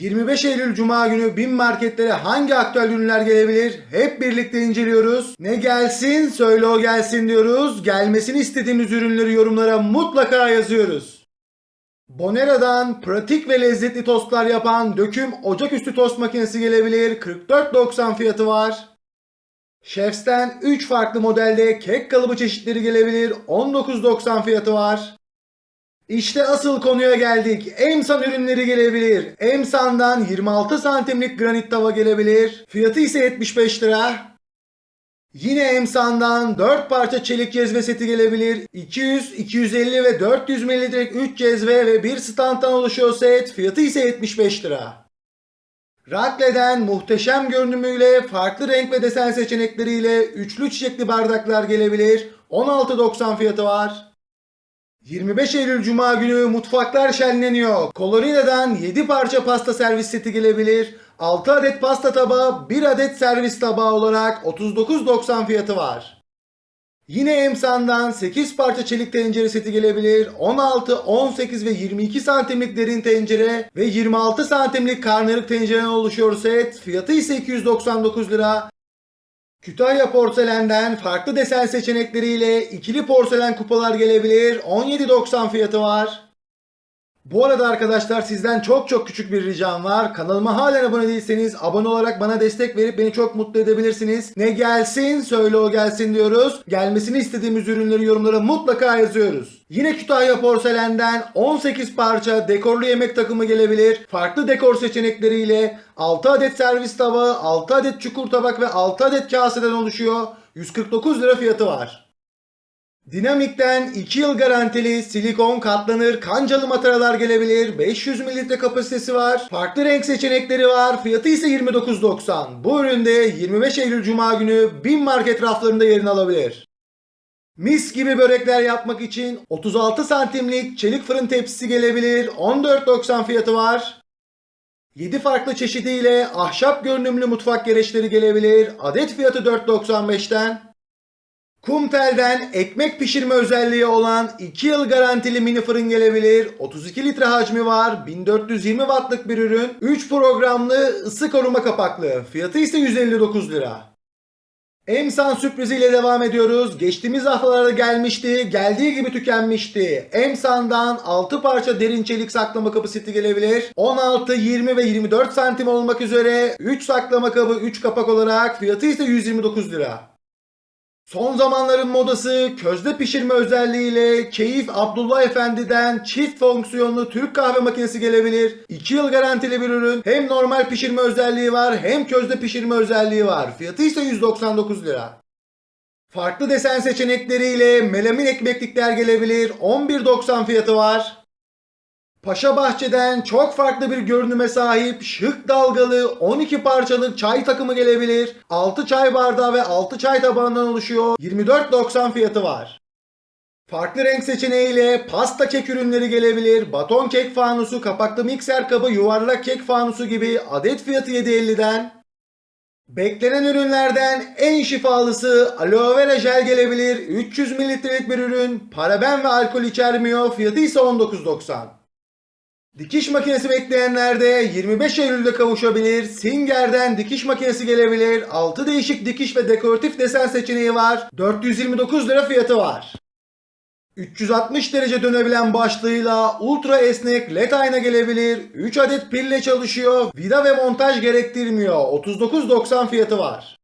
25 Eylül Cuma günü BİM marketlere hangi aktüel ürünler gelebilir? Hep birlikte inceliyoruz. Ne gelsin söyle o gelsin diyoruz. Gelmesini istediğimiz ürünleri yorumlara mutlaka yazıyoruz. Bonera'dan pratik ve lezzetli tostlar yapan döküm ocaküstü tost makinesi gelebilir. 44.90 fiyatı var. Chefs'ten 3 farklı modelde kek kalıbı çeşitleri gelebilir. 19.90 fiyatı var. İşte asıl konuya geldik. Emsan ürünleri gelebilir. Emsan'dan 26 santimlik granit tava gelebilir. Fiyatı ise 75 lira. Yine Emsan'dan 4 parça çelik cezve seti gelebilir. 200, 250 ve 400 mililitrelik 3 cezve ve bir standtan oluşuyor set. Fiyatı ise 75 lira. Rakle'den muhteşem görünümüyle, farklı renk ve desen seçenekleriyle üçlü çiçekli bardaklar gelebilir. 16.90 fiyatı var. 25 Eylül Cuma günü mutfaklar şenleniyor. Colorina'dan 7 parça pasta servis seti gelebilir. 6 adet pasta tabağı, 1 adet servis tabağı olarak 39.90 fiyatı var. Yine Emsan'dan 8 parça çelik tencere seti gelebilir. 16, 18 ve 22 santimlik derin tencere ve 26 santimlik karnıyarık tencereden oluşuyor set. Fiyatı ise 299 lira. Kütahya porselenden farklı desen seçenekleriyle ikili porselen kupalar gelebilir. 17.90 fiyatı var. Bu arada arkadaşlar sizden çok çok küçük bir ricam var. Kanalıma halen abone değilseniz abone olarak bana destek verip beni çok mutlu edebilirsiniz. Ne gelsin söyle o gelsin diyoruz. Gelmesini istediğimiz ürünleri yorumlara mutlaka yazıyoruz. Yine Kütahya porselenden 18 parça dekorlu yemek takımı gelebilir. Farklı dekor seçenekleriyle 6 adet servis tabağı, 6 adet çukur tabak ve 6 adet kaseden oluşuyor. 149 lira fiyatı var. Dinamik'ten 2 yıl garantili silikon katlanır kancalı mataralar gelebilir. 500 mililitre kapasitesi var. Farklı renk seçenekleri var. Fiyatı ise 29.90. Bu üründe 25 Eylül Cuma günü 1000 market raflarında yerini alabilir. Mis gibi börekler yapmak için 36 santimlik çelik fırın tepsisi gelebilir. 14.90 fiyatı var. 7 farklı çeşidiyle ahşap görünümlü mutfak gereçleri gelebilir. Adet fiyatı 4.95'ten. Kumtel'den ekmek pişirme özelliği olan 2 yıl garantili mini fırın gelebilir. 32 litre hacmi var. 1420 wattlık bir ürün. 3 programlı ısı koruma kapaklı. Fiyatı ise 159 lira. Emsan sürpriziyle devam ediyoruz. Geçtiğimiz haftalarda gelmişti. Geldiği gibi tükenmişti. Emsan'dan 6 parça derin çelik saklama kabı seti gelebilir. 16, 20 ve 24 santim olmak üzere 3 saklama kabı 3 kapak olarak fiyatı ise 129 lira. Son zamanların modası közde pişirme özelliğiyle Keyif Abdullah Efendi'den çift fonksiyonlu Türk kahve makinesi gelebilir. 2 yıl garantili bir ürün. Hem normal pişirme özelliği var hem közde pişirme özelliği var. Fiyatı ise 199 lira. Farklı desen seçenekleriyle melamin ekmeklikler gelebilir. 11.90 fiyatı var. Paşa Bahçe'den çok farklı bir görünüme sahip şık dalgalı 12 parçalık çay takımı gelebilir. 6 çay bardağı ve 6 çay tabağından oluşuyor. 24.90 fiyatı var. Farklı renk seçeneğiyle pasta kek ürünleri gelebilir. Baton kek fanusu, kapaklı mikser kabı, yuvarlak kek fanusu gibi adet fiyatı 7.50'den. Beklenen ürünlerden en şifalısı aloe vera jel gelebilir. 300 mililitrelik bir ürün. Paraben ve alkol içermiyor. Fiyatı ise 19.90. Dikiş makinesi bekleyenler de 25 Eylül'de kavuşabilir. Singer'den dikiş makinesi gelebilir. 6 değişik dikiş ve dekoratif desen seçeneği var. 429 lira fiyatı var. 360 derece dönebilen başlığıyla ultra esnek led ayna gelebilir. 3 adet pille çalışıyor. Vida ve montaj gerektirmiyor. 39.90 fiyatı var.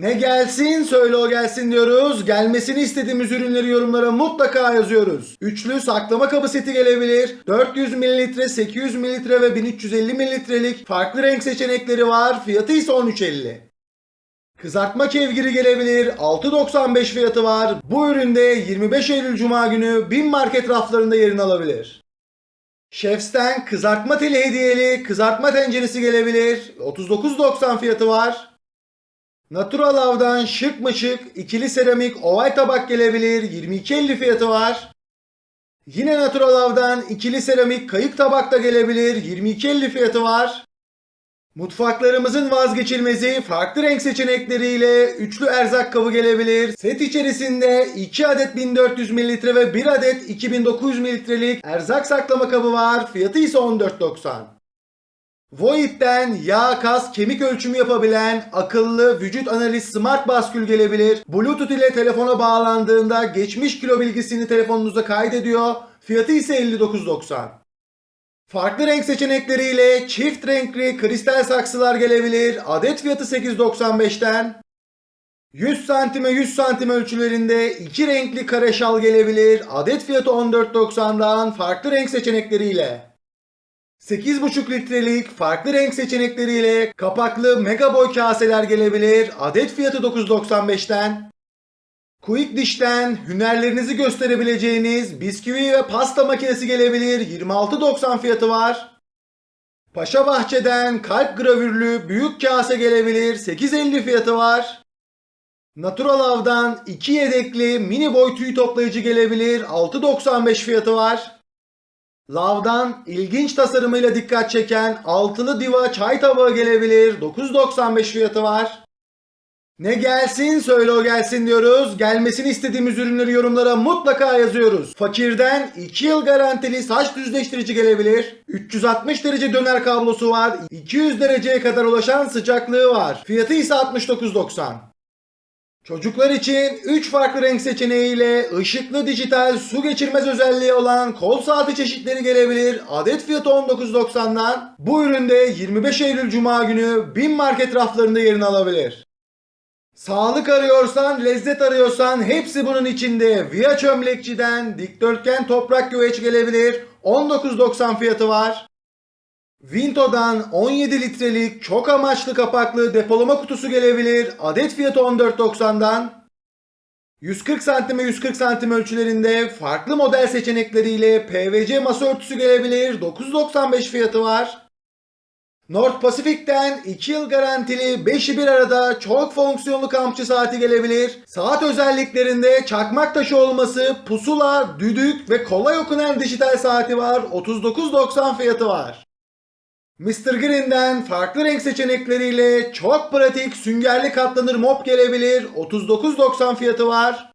Ne gelsin söyle o gelsin diyoruz. Gelmesini istediğimiz ürünleri yorumlara mutlaka yazıyoruz. Üçlü saklama kabı seti gelebilir. 400 ml, 800 ml ve 1350 mililitrelik farklı renk seçenekleri var. Fiyatı ise 13.50. Kızartma kevgiri gelebilir. 6.95 fiyatı var. Bu üründe 25 Eylül Cuma günü 1000 market raflarında yerini alabilir. Chefs'ten kızartma teli hediyeli kızartma tenceresi gelebilir. 39.90 fiyatı var. Natural Av'dan şık mı şık ikili seramik oval tabak gelebilir. 22.50 fiyatı var. Yine Natural Av'dan ikili seramik kayık tabak da gelebilir. 22.50 fiyatı var. Mutfaklarımızın vazgeçilmezi farklı renk seçenekleriyle üçlü erzak kabı gelebilir. Set içerisinde 2 adet 1400 mililitre ve 1 adet 2900 mililitrelik erzak saklama kabı var. Fiyatı ise 14.90. Void'den yağ, kas, kemik ölçümü yapabilen akıllı vücut analiz smart baskül gelebilir. Bluetooth ile telefona bağlandığında geçmiş kilo bilgisini telefonunuza kaydediyor. Fiyatı ise 59.90. Farklı renk seçenekleriyle çift renkli kristal saksılar gelebilir. Adet fiyatı 8.95'ten. 100 santime 100 santim ölçülerinde iki renkli kare şal gelebilir. Adet fiyatı 14.90'dan farklı renk seçenekleriyle. 8,5 litrelik farklı renk seçenekleriyle kapaklı mega boy kaseler gelebilir. Adet fiyatı 9.95'ten. Quick Dish'ten hünerlerinizi gösterebileceğiniz bisküvi ve pasta makinesi gelebilir. 26.90 fiyatı var. Paşa Bahçe'den kalp gravürlü büyük kase gelebilir. 8.50 fiyatı var. Natural Av'dan 2 yedekli mini boy tüy toplayıcı gelebilir. 6.95 fiyatı var. Lav'dan ilginç tasarımıyla dikkat çeken altılı diva çay tabağı gelebilir. 9.95 fiyatı var. Ne gelsin söyle o gelsin diyoruz. Gelmesini istediğimiz ürünleri yorumlara mutlaka yazıyoruz. Fakirden 2 yıl garantili saç düzleştirici gelebilir. 360 derece döner kablosu var. 200 dereceye kadar ulaşan sıcaklığı var. Fiyatı ise 69.90. Çocuklar için 3 farklı renk seçeneğiyle ışıklı dijital su geçirmez özelliği olan kol saati çeşitleri gelebilir. Adet fiyatı 19.90'dan. Bu üründe 25 Eylül Cuma günü bin market raflarında yerini alabilir. Sağlık arıyorsan, lezzet arıyorsan hepsi bunun içinde. Via çömlekçiden dikdörtgen toprak güveç gelebilir. 19.90 fiyatı var. Vinto'dan 17 litrelik çok amaçlı kapaklı depolama kutusu gelebilir. Adet fiyatı 14.90'dan. 140 santime 140 santim ölçülerinde farklı model seçenekleriyle PVC masa örtüsü gelebilir. 9.95 fiyatı var. North Pacific'ten 2 yıl garantili 5'i bir arada çok fonksiyonlu kampçı saati gelebilir. Saat özelliklerinde çakmak taşı olması, pusula, düdük ve kolay okunan dijital saati var. 39.90 fiyatı var. Mr. Green'den farklı renk seçenekleriyle çok pratik süngerli katlanır mop gelebilir. 39.90 fiyatı var.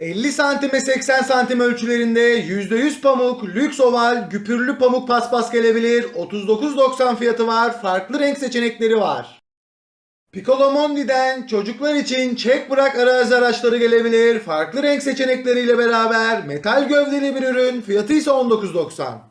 50 santime 80 santim ölçülerinde %100 pamuk, lüks oval, güpürlü pamuk paspas gelebilir. 39.90 fiyatı var. Farklı renk seçenekleri var. Piccolo Mondi'den çocuklar için çek bırak arazi araçları gelebilir. Farklı renk seçenekleriyle beraber metal gövdeli bir ürün. Fiyatı ise 19.90.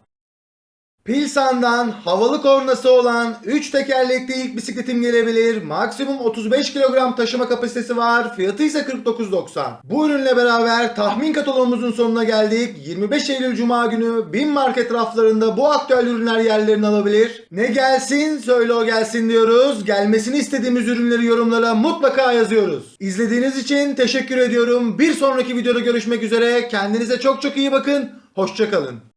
Pilsan'dan havalı kornası olan 3 tekerlekli ilk bisikletim gelebilir. Maksimum 35 kilogram taşıma kapasitesi var. Fiyatı ise 49.90. Bu ürünle beraber tahmin katalogumuzun sonuna geldik. 25 Eylül Cuma günü bin market raflarında bu aktüel ürünler yerlerini alabilir. Ne gelsin söyle o gelsin diyoruz. Gelmesini istediğimiz ürünleri yorumlara mutlaka yazıyoruz. İzlediğiniz için teşekkür ediyorum. Bir sonraki videoda görüşmek üzere. Kendinize çok çok iyi bakın. Hoşçakalın.